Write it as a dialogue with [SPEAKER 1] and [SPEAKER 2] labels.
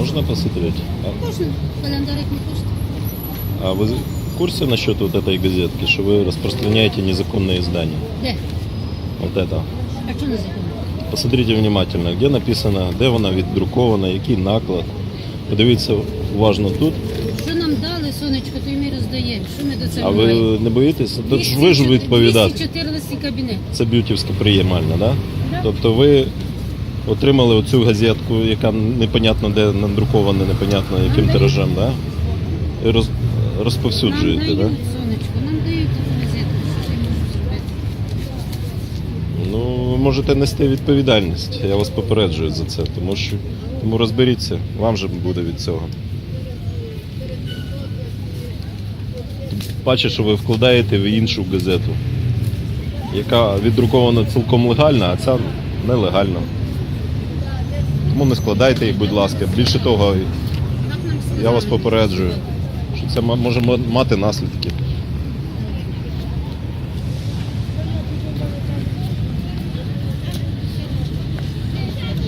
[SPEAKER 1] Можно посмотреть? А,
[SPEAKER 2] Можна, календарик не хочете?
[SPEAKER 1] а вы в курсе насчет вот этой газетки, что вы распространяете незаконные издания?
[SPEAKER 2] Де?
[SPEAKER 1] Вот это.
[SPEAKER 2] А чого не законно?
[SPEAKER 1] Посмотрите внимательно, де написано, де вона віддрукована, який наклад. Подивіться уважно тут.
[SPEAKER 2] Що нам дали, сонечко, то й ми роздаємо. Що ми до
[SPEAKER 1] А
[SPEAKER 2] цього
[SPEAKER 1] ви
[SPEAKER 2] маємо?
[SPEAKER 1] не боїтеся? Та ж ви ж відповідати.
[SPEAKER 2] 214 кабінет.
[SPEAKER 1] Це б'ютівське приймальне, да?
[SPEAKER 2] Да.
[SPEAKER 1] Тобто ви отримали оцю газетку, яка непонятно де надрукована, непонятно яким
[SPEAKER 2] Нам
[SPEAKER 1] тиражем, да? І роз,
[SPEAKER 2] Нам
[SPEAKER 1] розповсюджуєте,
[SPEAKER 2] дають,
[SPEAKER 1] да?
[SPEAKER 2] сонечко, нам дають таку газетку, що я можу зробити.
[SPEAKER 1] Ну, ви можете нести відповідальність. Я вас попереджую за це, тому що тому розберіться, вам же буде від цього. Бачу, що ви вкладаєте в іншу газету, яка віддрукована цілком легально, а ця нелегально. Тому не складайте їх, будь ласка. Більше того, я вас попереджую, що це може мати наслідки.